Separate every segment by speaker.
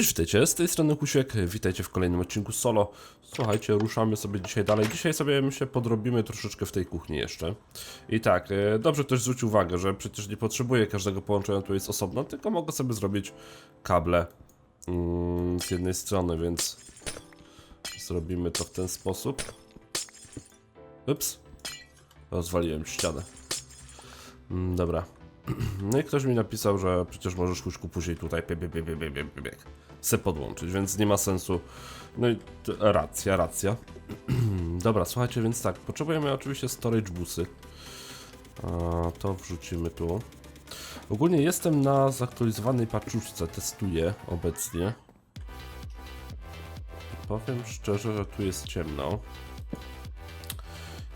Speaker 1: Cześć, witajcie, z tej strony Kusiek, witajcie w kolejnym odcinku solo. Słuchajcie, ruszamy sobie dzisiaj dalej. Dzisiaj sobie myślę podrobimy troszeczkę w tej kuchni jeszcze. I tak, e, dobrze ktoś zwrócił uwagę, że przecież nie potrzebuję każdego połączenia tu jest osobno, tylko mogę sobie zrobić kable mm, z jednej strony, więc zrobimy to w ten sposób. Ups, rozwaliłem ścianę. Mm, dobra. No i ktoś mi napisał, że przecież możesz kuśku później tutaj bieg, bieg, bieg, bieg, bieg, se podłączyć, więc nie ma sensu. No i racja, racja. Dobra, słuchajcie, więc tak, potrzebujemy oczywiście storage busy. A, to wrzucimy tu. Ogólnie jestem na zaktualizowanej paczuszce, testuję obecnie. Powiem szczerze, że tu jest ciemno.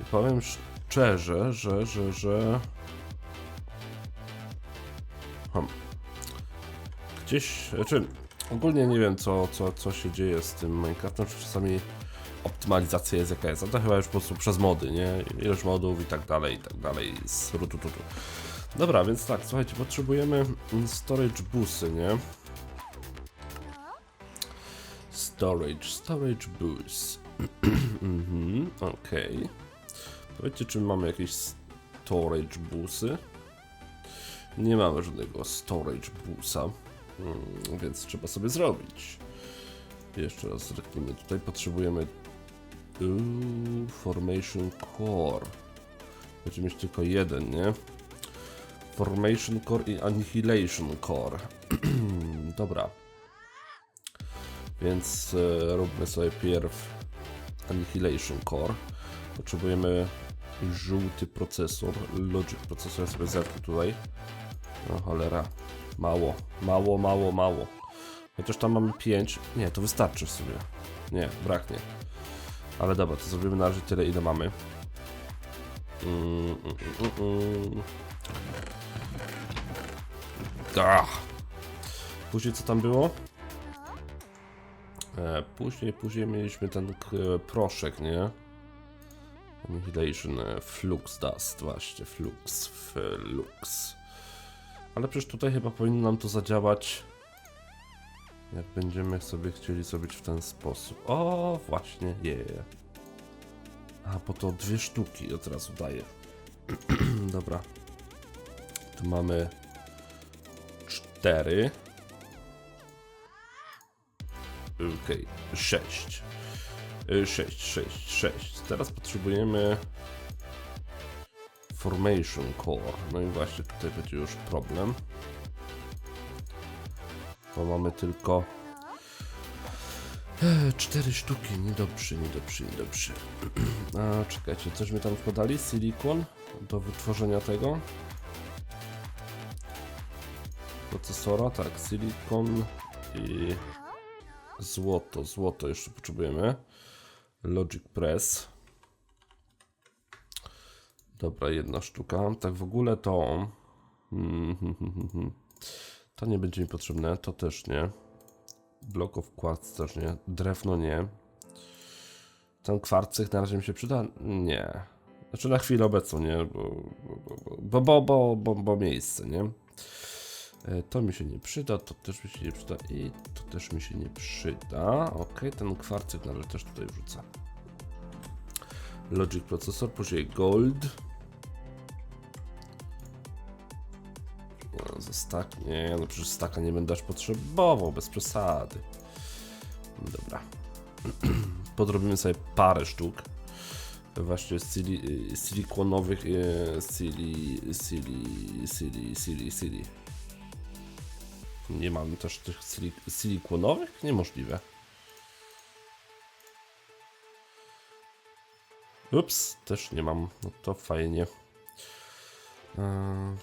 Speaker 1: I powiem szczerze, że, że, że... Hmm. Gdzieś, znaczy, ogólnie nie wiem co, co, co się dzieje z tym Minecraftem, czy czasami optymalizacja jest jaka jest, a to chyba już po prostu przez mody, nie? Ilość modów i tak dalej, i tak dalej, z rutututu. Dobra, więc tak, słuchajcie, potrzebujemy storage busy, nie? Storage, storage bus. mhm, okej. Powiedzcie, czy mamy jakieś storage busy? Nie mamy żadnego storage busa, mm, więc trzeba sobie zrobić. Jeszcze raz zerknijmy. Tutaj potrzebujemy Formation Core. Będziemy mieć tylko jeden, nie? Formation Core i Annihilation Core. Dobra. Więc e, róbmy sobie pierw Annihilation Core. Potrzebujemy żółty procesor, Logic procesor, ja sobie zerknę tutaj. No cholera, mało, mało, mało, mało. Chociaż tam mamy 5, nie, to wystarczy w sumie. Nie, braknie. Ale dobra, to zrobimy na razie tyle, ile mamy. Mm, mm, mm. Ach. Później co tam było? E, później, później mieliśmy ten k- proszek, nie? Annihilation, e, Flux Dust, właśnie, Flux, Flux. Ale przecież tutaj chyba powinno nam to zadziałać, jak będziemy sobie chcieli zrobić w ten sposób. O, właśnie, je. Yeah. A, bo to dwie sztuki od razu daje. Dobra. Tu mamy cztery. Okej, sześć. Y, Sześć, sześć, sześć. Teraz potrzebujemy Formation Core. No i właśnie tutaj będzie już problem. Bo mamy tylko e, cztery sztuki. Niedobrze, niedobrze, niedobrze. A czekajcie, coś mi tam podali? Silikon do wytworzenia tego procesora. Tak, silikon i złoto. Złoto jeszcze potrzebujemy. Logic Press. Dobra, jedna sztuka. Tak w ogóle to. To nie będzie mi potrzebne, to też nie. Of Quartz też nie. Drewno nie. Ten kwarcyk na razie mi się przyda? Nie. Znaczy na chwilę obecną, nie? Bo, bo, bo, bo, bo, miejsce, nie? E, To mi się nie przyda, to też mi się nie przyda i to też mi się nie przyda. Ok, ten kwarcyk nawet też tutaj wrzucę. Logic procesor, później gold. Za stack, nie, no przecież staka nie będę aż potrzebował, bez przesady. Dobra. Podrobimy sobie parę sztuk. Właśnie sili, y, silikonowych, y, sili, sili, sili, sili, sili. Nie mam też tych sili- silikonowych? Niemożliwe. Ups, też nie mam. No to fajnie. Eee...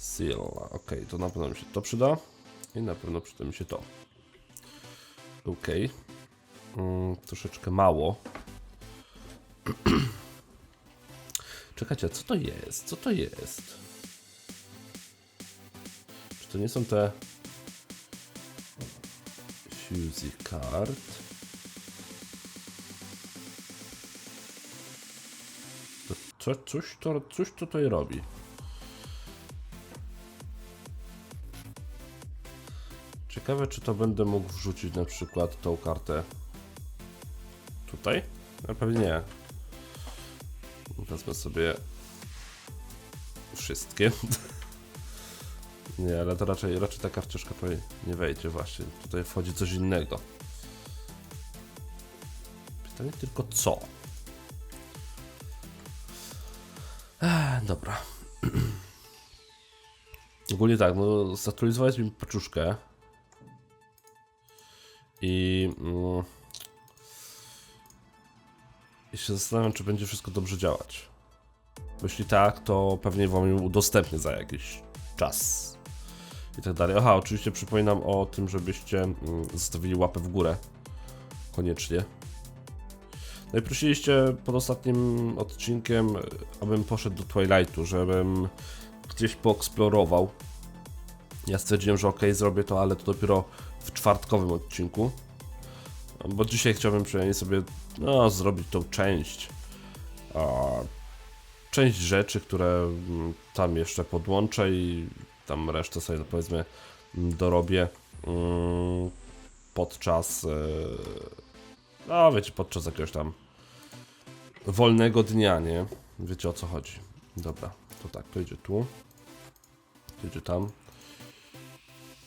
Speaker 1: Seal, ok, to na pewno mi się to przyda. I na pewno przyda mi się to. Ok. Mm, troszeczkę mało. Czekajcie, co to jest? Co to jest? Czy to nie są te Fusey card? To co, coś, to, coś tutaj robi. Ciekawe, czy to będę mógł wrzucić na przykład tą kartę tutaj? No pewnie nie. Wezmę sobie wszystkie. nie, ale to raczej, raczej ta karciuszka tutaj nie wejdzie właśnie. Tutaj wchodzi coś innego. Pytanie tylko co? Ech, dobra. Ogólnie tak, no zaktualizowałeś mi paczuszkę. I... Mm, I się zastanawiam, czy będzie wszystko dobrze działać. Bo jeśli tak, to pewnie wam ją udostępnię za jakiś czas. I tak dalej. Aha, oczywiście przypominam o tym, żebyście mm, zostawili łapę w górę. Koniecznie. No i prosiliście pod ostatnim odcinkiem, abym poszedł do Twilightu, żebym gdzieś poeksplorował. Ja stwierdziłem, że ok, zrobię to, ale to dopiero w czwartkowym odcinku. Bo dzisiaj chciałbym przynajmniej sobie no, zrobić tą część. A, część rzeczy, które mm, tam jeszcze podłączę i tam resztę sobie powiedzmy mm, dorobię mm, podczas. e, No, wiecie, podczas jakiegoś tam wolnego dnia, nie? Wiecie o co chodzi. Dobra, to tak, to idzie tu. To idzie tam.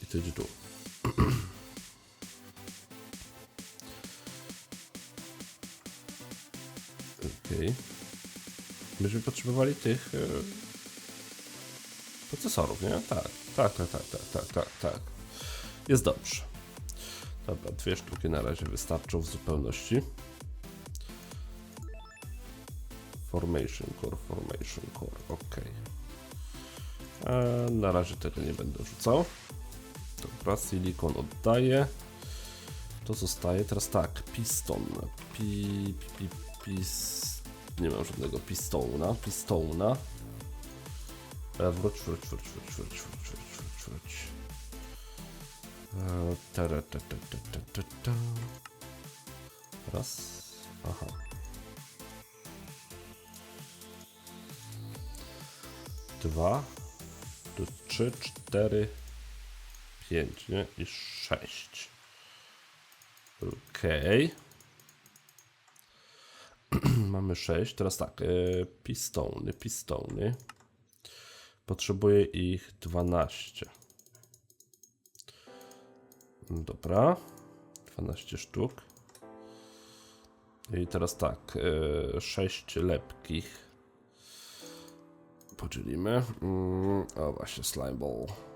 Speaker 1: I to idzie tu. Okej. Myśmy potrzebowali tych e, procesorów, nie? Tak, tak, tak, tak, tak, tak, tak, tak. Jest dobrze. Dobra, dwie sztuki na razie wystarczą w zupełności. Formation Core, Formation Core, ok. Na razie tego nie będę rzucał. Dobra, silikon oddaję. To zostaje teraz tak, piston. Pi, pi, pi, pis... Nie mam żadnego pistona, pistona. E, wróć, wróć, wróć, wróć, wróć, wróć, wróć, wróć, wróć. E, tere, te, te, te, te, te, te. Raz. Aha. Dwa. Tu trzy, cztery, pięć, nie? I sześć. Okej. Mamy sześć. Teraz tak. E, pistony, pistony. Potrzebuję ich 12. Dobra. 12 sztuk. I teraz tak. E, 6 lepkich. Podzielimy. Mm, o właśnie, slime ball.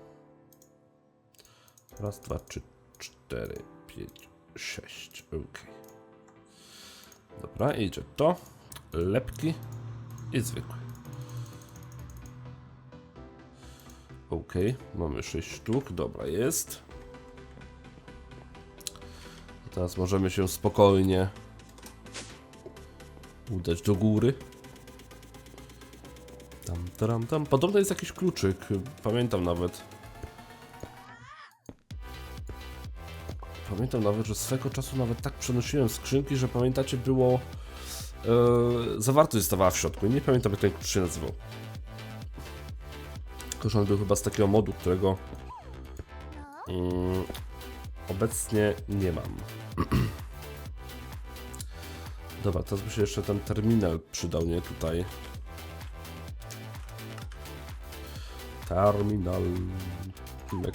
Speaker 1: Raz, dwa, trzy, cztery, pięć, sześć. Ok. Dobra, idzie to. Lepki i zwykłe. Ok, mamy 6 sztuk, dobra jest. Teraz możemy się spokojnie udać do góry. Tam, tam, tam. Podobno jest jakiś kluczyk, pamiętam nawet. Pamiętam nawet, że swego czasu nawet tak przenosiłem skrzynki, że pamiętacie było... E, zawartość stawała w środku i nie pamiętam jak ten klucz się nazywał. Tylko, że był chyba z takiego modu, którego mm, obecnie nie mam. Dobra, teraz by się jeszcze ten terminal przydał, nie? Tutaj. Terminal.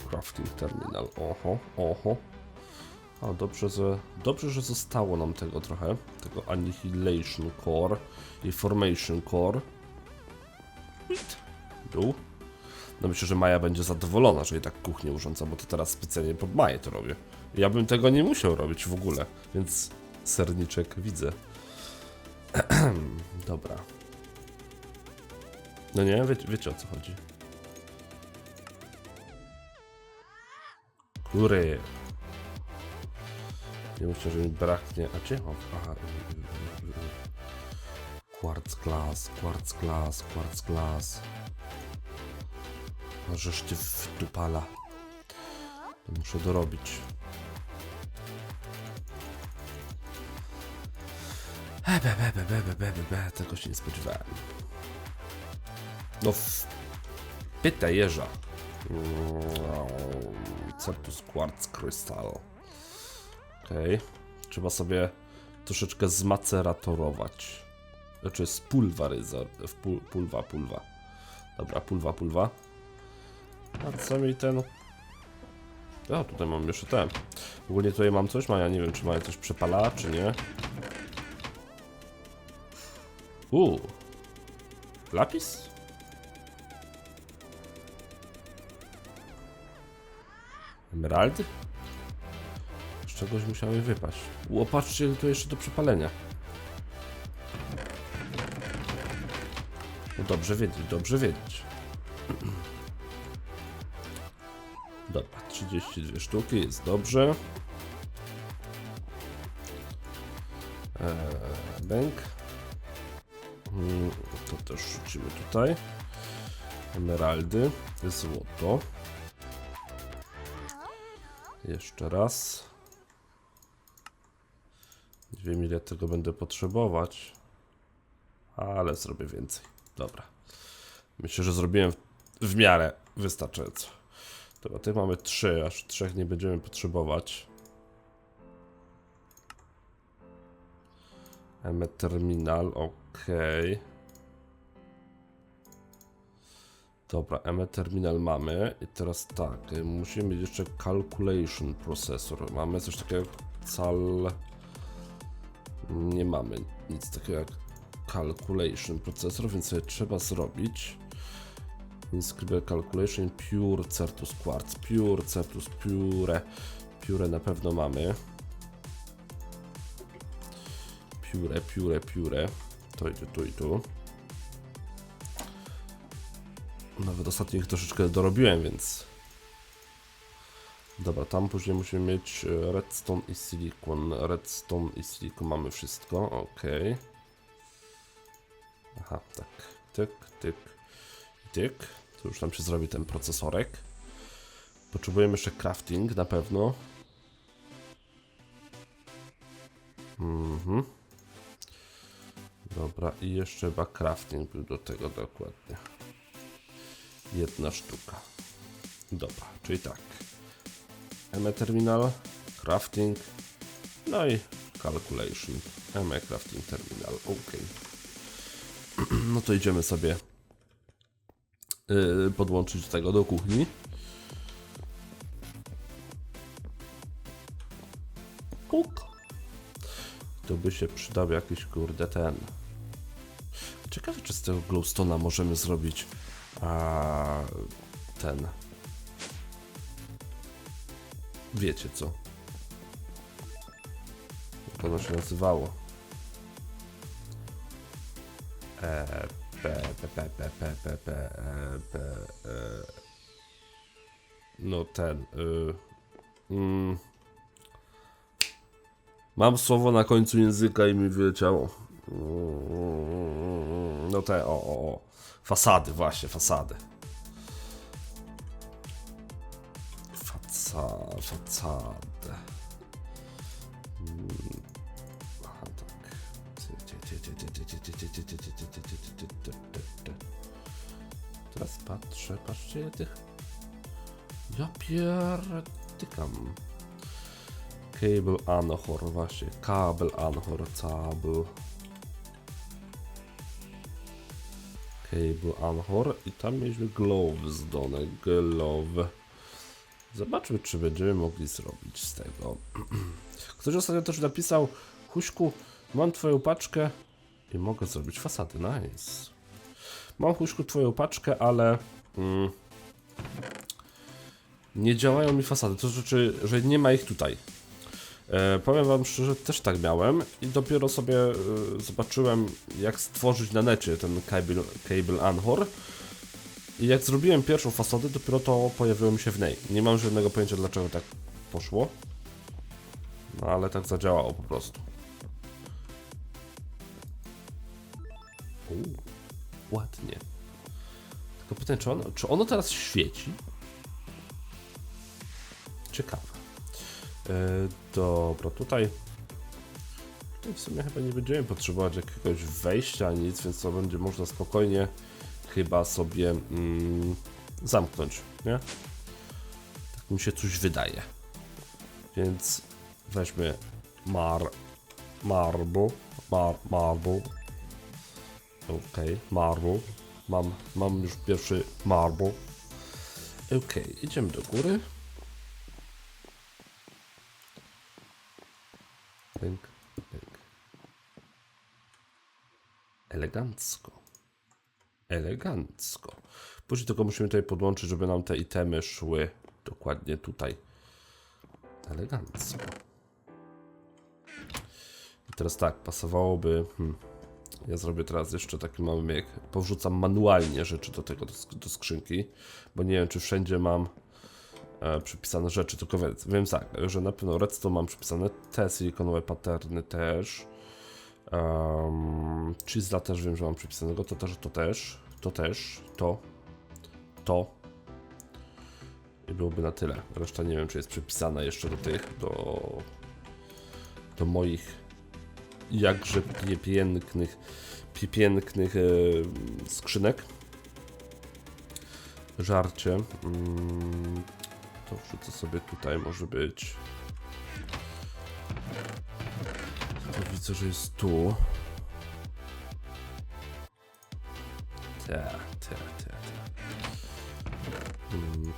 Speaker 1: Crafting terminal. Oho, oho. A dobrze, że, dobrze, że zostało nam tego trochę. Tego Annihilation Core i Formation Core. Dół. No myślę, że Maja będzie zadowolona, że jej tak kuchnię urządza, bo to teraz specjalnie pod Maję to robię. Ja bym tego nie musiał robić w ogóle, więc serniczek widzę. Dobra. No nie, wie, wiecie o co chodzi. Kury. Nie muszę, że mi braknie. A czy? O, aha. Quartz glass, quartz glass, quartz glass. Możesz ty wtupala. To muszę dorobić. Be, be, be, be, be. Tego się nie spodziewałem. No, w... pyta jeża. Mm, Certus Quartz Crystal. Okej. Trzeba sobie troszeczkę zmaceratorować. Znaczy spulwaryzor... Pul, pulwa, pulwa. Dobra, pulwa, pulwa. A co mi ten... A, tutaj mam jeszcze ten. Ogólnie tutaj mam coś, ma ja nie wiem, czy mają coś przepala, czy nie. Uuu. Lapis? Emeraldy? Czegoś musiały wypaść. Ło, patrzcie, to jeszcze do przepalenia. No dobrze wiedzieć, dobrze wiedzieć. Dobra, 32 sztuki, jest dobrze. Eee, bęk. Mm, To też rzucimy tutaj. Emeraldy, złoto. Jeszcze raz. Wiem ile tego będę potrzebować. Ale zrobię więcej. Dobra. Myślę, że zrobiłem w, miarę wystarczająco. Dobra, tych mamy trzy, aż trzech nie będziemy potrzebować. M terminal, ok. Dobra, M terminal mamy i teraz tak, y, musimy mieć jeszcze calculation processor. Mamy coś takiego cal... Nie mamy nic takiego jak calculation processor, więc sobie trzeba zrobić Inscriber calculation pure certus quartz, pure certus pure, pure na pewno mamy. Pure, pure, pure. To idzie tu i tu. Nawet ostatnio ich troszeczkę dorobiłem, więc. Dobra, tam później musimy mieć e, redstone i silicon. Redstone i silicon mamy wszystko, ok. Aha, tak. Tyk, tyk, tyk. To już nam się zrobi ten procesorek. Potrzebujemy jeszcze crafting na pewno. Mhm. Dobra, i jeszcze chyba crafting był do tego dokładnie. Jedna sztuka. Dobra, czyli tak. ME terminal, crafting, no i calculation. ME crafting terminal, ok. No to idziemy sobie yy, podłączyć tego do kuchni. Kuk. To by się przydał jakiś kurde ten. Ciekawe, czy z tego glowstona możemy zrobić a, ten. Wiecie co? Jak ono się nazywało? No ten. Y, mm. Mam słowo na końcu języka i mi wyleciało. Mm, No te, o, o, o. Fasady, właśnie, fasady. Faca, facady. Mm, Aha, tak. Teraz patrzę, patrzcie ile tych... Ja pierdykam. Cable Anhor, właśnie. Kabel Anhor, cabel. Cable Anhor i tam mieliśmy gloves done, glove. Zobaczmy, czy będziemy mogli zrobić z tego. Ktoś ostatnio też napisał, Huśku, mam twoją paczkę i mogę zrobić fasady, nice. Mam, Huśku, twoją paczkę, ale mm, nie działają mi fasady, to znaczy, że nie ma ich tutaj. E, powiem wam szczerze, też tak miałem i dopiero sobie e, zobaczyłem jak stworzyć na necie ten cable, cable i jak zrobiłem pierwszą fasadę, dopiero to pojawiło mi się w niej. Nie mam żadnego pojęcia dlaczego tak poszło, no ale tak zadziałało po prostu. Uuu, ładnie. Tylko pytanie, czy ono, czy ono teraz świeci? Ciekawe. E, dobra, tutaj. Tutaj w sumie chyba nie będziemy potrzebować jakiegoś wejścia, nic, więc to będzie można spokojnie chyba sobie mm, zamknąć, nie? Tak mi się coś wydaje. Więc weźmy mar, marble, mar, marble. Okej, marble. Mam, mam już pierwszy marble. Okej, idziemy do góry. Pęk, pęk. Elegancko. Elegancko. Później tylko musimy tutaj podłączyć, żeby nam te itemy szły dokładnie tutaj. Elegancko. I teraz tak, pasowałoby. Hmm, ja zrobię teraz jeszcze taki mały myk. Powrzucam manualnie rzeczy do tego, do, do skrzynki, bo nie wiem, czy wszędzie mam e, przypisane rzeczy, tylko wiem, wiem tak, że na pewno redstone mam przypisane, te silikonowe paterny też. Um, Chisla też wiem, że mam przypisanego, to też, to też, to też, to, to. I byłoby na tyle. Reszta nie wiem, czy jest przypisana jeszcze do tych, do, do moich jakże pięknych, pięknych e, skrzynek. Żarcie. Mm, to wrzucę sobie tutaj, może być. To widzę, że jest tu. Te, te, te, te. Mm,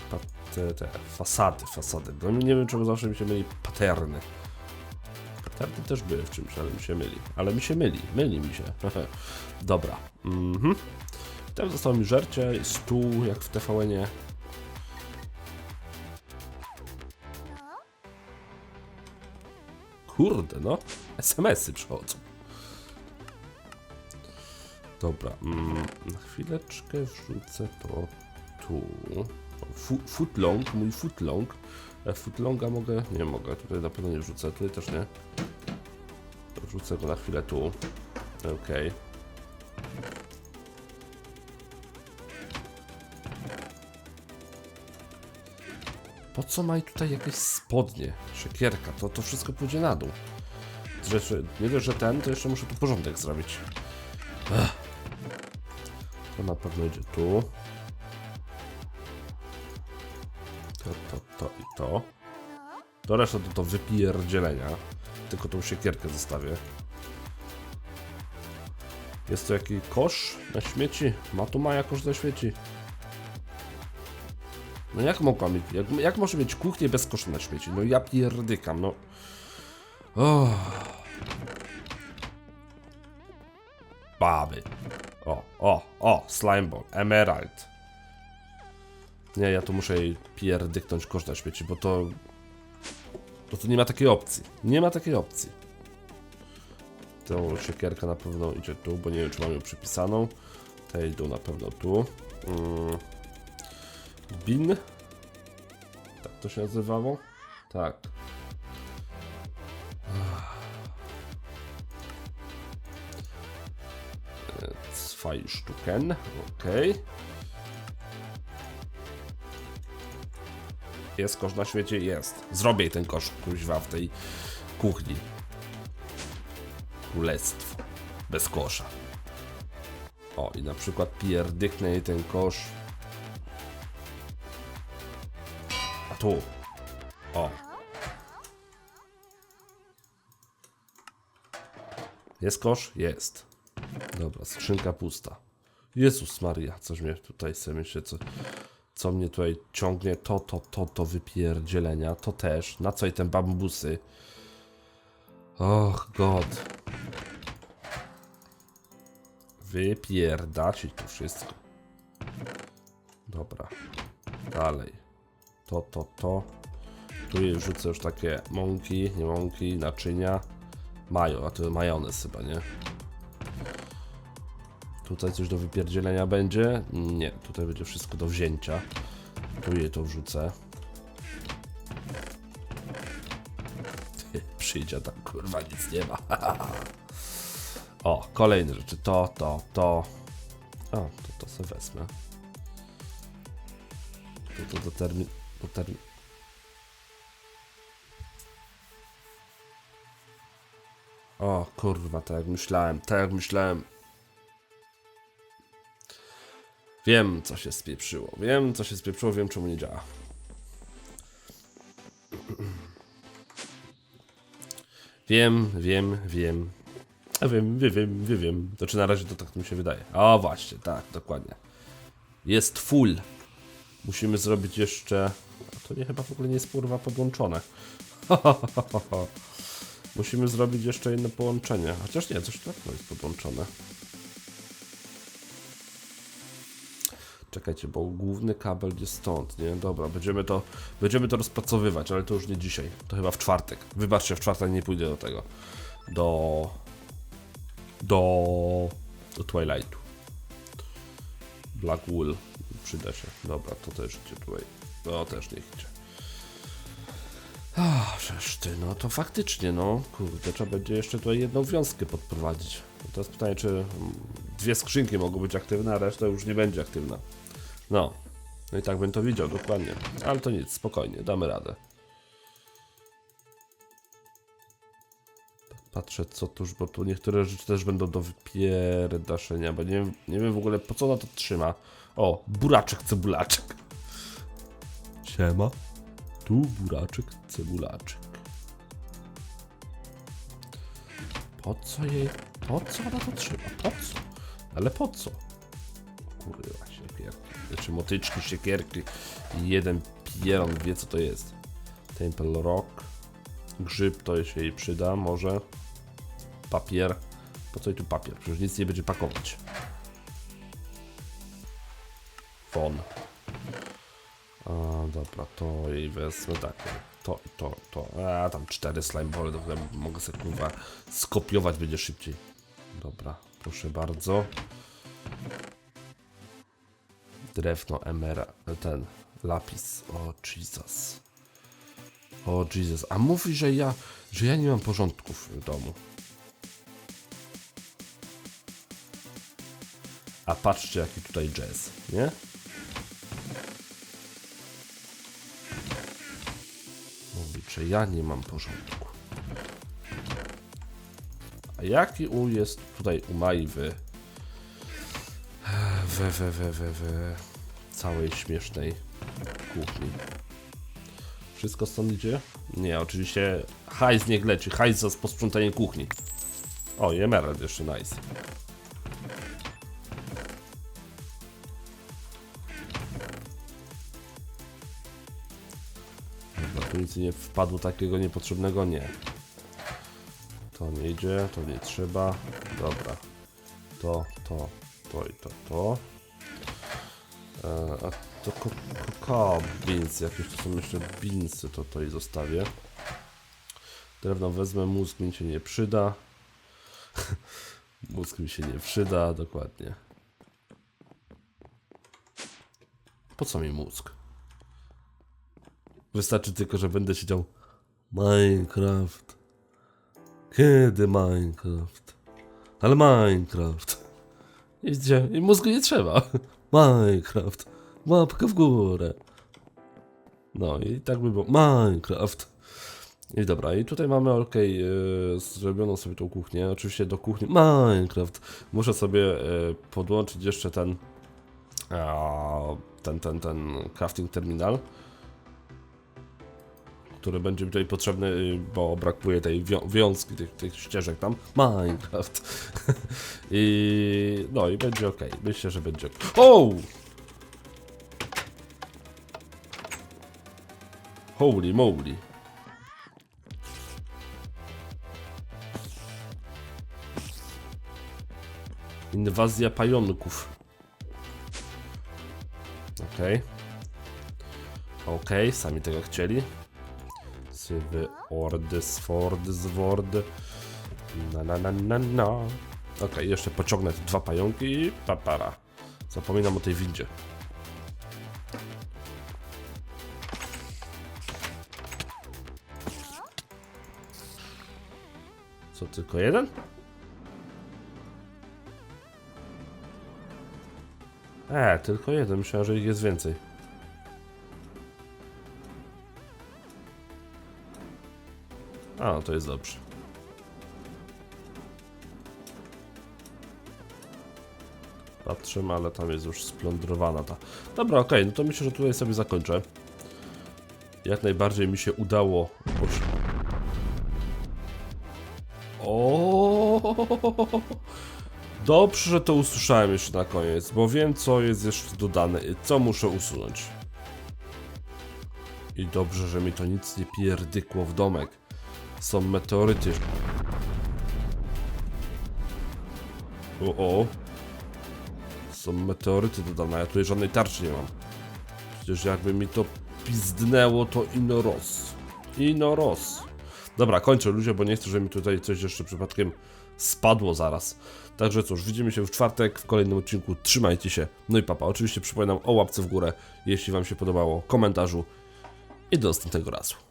Speaker 1: te, te, fasady, fasady. No nie wiem, czemu zawsze mi się myli paterny. Paterny też były w czymś, ale mi się myli. Ale mi się myli, myli mi się. Dobra. Mhm. Teraz zostało mi żercie, stół, jak w TVN-ie. Kurde, no. SMS-y przychodzą. Dobra, mm, na chwileczkę wrzucę to tu. Fu, footlong, mój footlong. E, Footlonga mogę? Nie mogę, tutaj na pewno nie wrzucę, tutaj też nie. Wrzucę go na chwilę tu. Okej. Po co ma tutaj jakieś spodnie? Siekierka, to, to wszystko pójdzie na dół. Rzeczy, nie dość, że ten, to jeszcze muszę tu porządek zrobić. To na pewno idzie tu. To, to, to i to. Do reszty to, to wypierdzielenia. Tylko tą siekierkę zostawię. Jest tu jakiś kosz na śmieci? Ma tu Maja kosz na śmieci? No jak mogła mieć, jak, jak może mieć kuchnię bez kosza na śmieci? No ja pierdykam, no. Oh. Baby. O, o, o, slimeball, emerald. Nie, ja tu muszę jej pierdyknąć kosz śmieci, bo to... To tu nie ma takiej opcji. Nie ma takiej opcji. Tą siekierka na pewno idzie tu, bo nie wiem, czy mam ją przypisaną. Te idą na pewno tu. Mm. Bin. Tak to się nazywało? Tak. Zwei Stücken, okej. Jest kosz na świecie? Jest. Zrobię ten kosz, kuźwa, w tej kuchni. Królestwo. Bez kosza. O, i na przykład pierdyknę jej ten kosz. A tu. O. Jest kosz? Jest. Dobra, skrzynka pusta. Jezus Maria, coś mnie tutaj sobie się, co, co mnie tutaj ciągnie, to, to, to, to wypierdzielenia, to też, na co i te bambusy. Och, God. Wypierdaci tu wszystko. Dobra, dalej. To, to, to. Tu jej rzucę już takie mąki, nie mąki, naczynia. Majo, a to majonez chyba, nie? Tutaj coś do wypierdzielenia będzie? Nie, tutaj będzie wszystko do wzięcia. Tu jej to wrzucę. Ty, Przyjdzie tam, kurwa, nic nie ma. o, kolejne rzeczy. To, to, to. O, to, to sobie wezmę. To, to do termin... Do termin... O, kurwa, tak jak myślałem, tak jak myślałem. Wiem, co się spieprzyło. Wiem, co się spieprzyło, wiem, czemu nie działa. Wiem, wiem, wiem. A wiem, wiem, wiem, wiem, wiem. To czy na razie to tak mi się wydaje. O, właśnie, tak, dokładnie. Jest full. Musimy zrobić jeszcze... To nie chyba w ogóle nie jest kurwa podłączone. Musimy zrobić jeszcze jedno połączenie. Chociaż nie, coś tak jest podłączone. Czekajcie, bo główny kabel jest stąd, nie? Dobra, będziemy to, będziemy to rozpracowywać, ale to już nie dzisiaj. To chyba w czwartek. Wybaczcie, w czwartek nie pójdę do tego. Do... Do... Do Twilightu. Black Wool. Przyda się. Dobra, to też idzie tutaj. To też niech idzie. Przecież ty, no to faktycznie, no. Kurde, trzeba będzie jeszcze tutaj jedną wiązkę podprowadzić. No To jest pytanie, czy mm, dwie skrzynki mogą być aktywne, a reszta już nie będzie aktywna. No. No i tak bym to widział, dokładnie. Ale to nic, spokojnie, damy radę. Tak Patrzę, co tuż, bo tu niektóre rzeczy też będą do wypierdaszenia, bo nie nie wiem w ogóle po co ona to trzyma. O, buraczek, cebulaczek. Siema. Tu buraczek, cebulaczek. Po co jej, po co ona to trzyma? Po co? Ale po co? Kurwa. Znaczy motyczki, siekierki. Jeden pieron wie co to jest. Temple Rock. Grzyb to się jej przyda, może. Papier. Po co jej tu papier? Przecież nic nie będzie pakować. Fon. A, dobra, to jej wezmę tak. To to, to. A, tam cztery slime ball, to mogę sobie kurwa skopiować, będzie szybciej. Dobra, proszę bardzo. Drewno, emera, ten, lapis. O, Jesus. O, Jesus. A mówi, że ja, że ja nie mam porządków w domu. A patrzcie, jaki tutaj jazz, nie? Mówi, że ja nie mam porządku. A jaki u jest tutaj u Mai w we, we, we, we całej śmiesznej kuchni. Wszystko stąd idzie? Nie, oczywiście hajs niech leci, hajs za posprzątanie kuchni. O, i emerald jeszcze, nice. Dobra, tu nic nie wpadło takiego niepotrzebnego? Nie. To nie idzie, to nie trzeba. Dobra. To, to, i to, to. E, a to kakao beans, jakieś to są jeszcze beansy, to to i zostawię. Drewno wezmę, mózg mi się nie przyda. mózg mi się nie przyda, dokładnie. Po co mi mózg? Wystarczy tylko, że będę siedział Minecraft. Kiedy Minecraft? Ale Minecraft. I gdzie? I mózgu nie trzeba. Minecraft. Łapka w górę. No i tak by było. Minecraft. I dobra, i tutaj mamy ok, e, zrobioną sobie tą kuchnię. Oczywiście do kuchni Minecraft. Muszę sobie e, podłączyć jeszcze ten a, ten, ten, ten crafting terminal który będzie tutaj potrzebny, y, bo brakuje tej wią wiązki, tych, tych ścieżek tam. Minecraft. I no i będzie ok. Myślę, że będzie ok. O! Holy moly. Inwazja pająków. Okej. Okej, sami tego chcieli. Sywy ordy, swordy, zword. Na na na na na. Okej, jeszcze pociągnę te dwa pająki i papara. Zapominam o tej windzie. Co, tylko jeden? E, tylko jeden. Myślałem, że ich jest więcej. A, to jest dobrze. Patrzę, ale tam jest już splądrowana ta. Dobra, okej, no to myślę, że tutaj sobie zakończę. Jak najbardziej mi się udało. O. Dobrze, że to usłyszałem jeszcze na koniec, bo wiem co jest jeszcze dodane i co muszę usunąć. I dobrze, że mi to nic nie pierdykło w domek. Są meteoryty. O, o. Są meteoryty dodane, ja tutaj żadnej tarczy nie mam. Przecież jakby mi to pizdnęło, to ino roz. Ino roz. Dobra, kończę ludzie, bo nie chcę, żeby mi tutaj coś jeszcze przypadkiem spadło zaraz. Także cóż, widzimy się w czwartek w kolejnym odcinku. Trzymajcie się. No i papa. Oczywiście przypominam o łapce w górę, jeśli wam się podobało, komentarzu i do następnego razu.